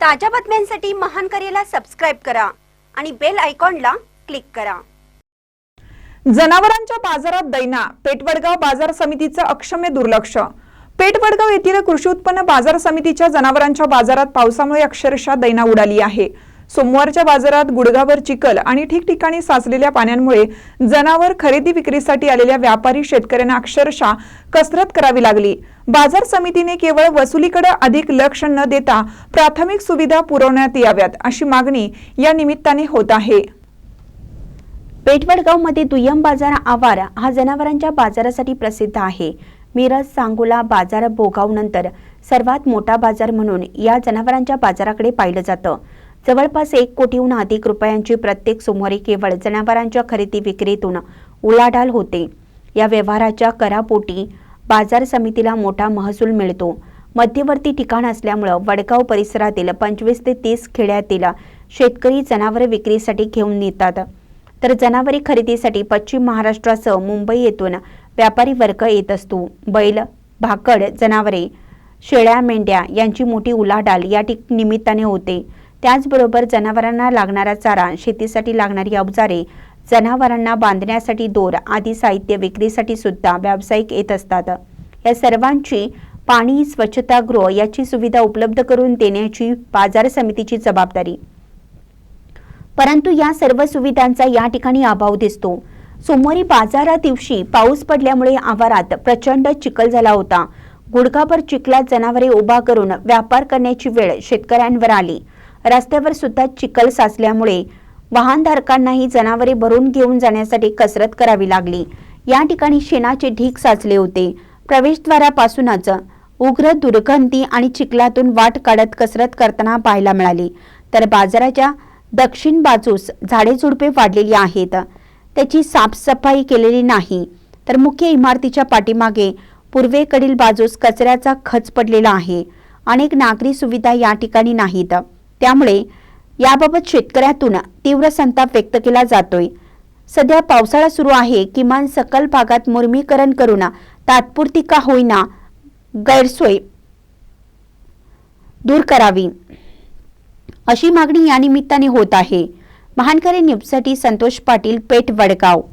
ताज्या बातम्यांसाठी महान करेला सबस्क्राईब करा आणि बेल आयकॉनला क्लिक करा. जनावरांच्या बाजारात दैना पेटवडगाव बाजार समितीचं अक्षम्य दुर्लक्ष. पेटवडगाव येथील कृषी उत्पन्न बाजार समितीच्या जनावरांच्या बाजारात पावसामुळे अक्षरशः दैना उडाली आहे. सोमवारच्या बाजारात गुडगावर चिखल आणि ठिकठिकाणी साचलेल्या पाण्यामुळे जनावर खरेदी विक्रीसाठी आलेल्या व्यापारी शेतकऱ्यांना अक्षरशः कसरत करावी लागली. बाजार समितीने केवळ वसुलीकडे अधिक लक्ष न देता प्राथमिक सुविधा पुरवण्यात याव्यात अशी मागणी या निमित्ताने होत आहे. पेठवडगावमध्ये दुय्यम बाजार आवार हा जनावरांच्या बाजारासाठी प्रसिद्ध आहे. मिरज सांगोला बाजार बोगाव नंतर सर्वात मोठा बाजार म्हणून या जनावरांच्या बाजाराकडे पाहिलं जातं. जवळपास एक कोटीहून अधिक रुपयांची प्रत्येक सोमवारी केवळ जनावरांच्या खरेदी विक्रीतून उलाढाल होते. या व्यवहाराच्या करापोटी बाजार समितीला मोठा महसूल मिळतो. मध्यवर्ती ठिकाण असल्यामुळं वडगाव परिसरातील पंचवीस ते तीस खेड्यातील शेतकरी जनावरे विक्रीसाठी घेऊन नेतात. तर जनावरे खरेदीसाठी पश्चिम महाराष्ट्रासह मुंबई येथून व्यापारी वर्ग येत असतो. बैल भाकड जनावरे शेळ्या मेंढ्या यांची मोठी उलाढाल या ठिक निमित्ताने होते. त्याचबरोबर जनावरांना लागणारा चारा शेतीसाठी लागणारी अवजारे जनावरांना बांधण्यासाठी दोर आदी साहित्य विक्रीसाठी सुद्धा व्यावसायिक येत असतात. या सर्वांची पाणी स्वच्छतागृह याची सुविधा उपलब्ध करून देण्याची बाजार समितीची जबाबदारी. परंतु या सर्व सुविधांचा या ठिकाणी अभाव दिसतो. सोमवारी बाजारा दिवशी पाऊस पडल्यामुळे आवारात प्रचंड चिखल झाला होता. गुडघाभर चिखलात जनावरे उभा करून व्यापार करण्याची वेळ शेतकऱ्यांवर आली. रस्त्यावर सुद्धा चिखल साचल्यामुळे वाहनधारकांनाही जनावरे भरून घेऊन जाण्यासाठी कसरत करावी लागली. या ठिकाणी शेणाचे ढीक साचले होते. प्रवेशद्वारापासूनच उग्र दुर्गंधी आणि चिखलातून वाट काढत कसरत करताना पाहायला मिळाली. तर बाजाराच्या दक्षिण बाजूस झाडे झुडपे वाढलेली आहेत. त्याची साफसफाई केलेली नाही. तर मुख्य इमारतीच्या पाठीमागे पूर्वेकडील बाजूस कचऱ्याचा खच पडलेला आहे. अनेक नागरी सुविधा या ठिकाणी नाहीत. त्यामुळे याबाबत शेतकऱ्यातून तीव्र संताप व्यक्त केला जातोय. सध्या पावसाळा सुरू आहे किमान सकल भागात मुर्मीकरण करून तात्पुरती का होईना गैरसोय दूर करावी. अशी मागणी या निमित्ताने होत आहे. महानकरे न्यूजसाठी संतोष पाटील पेठ वडगाव.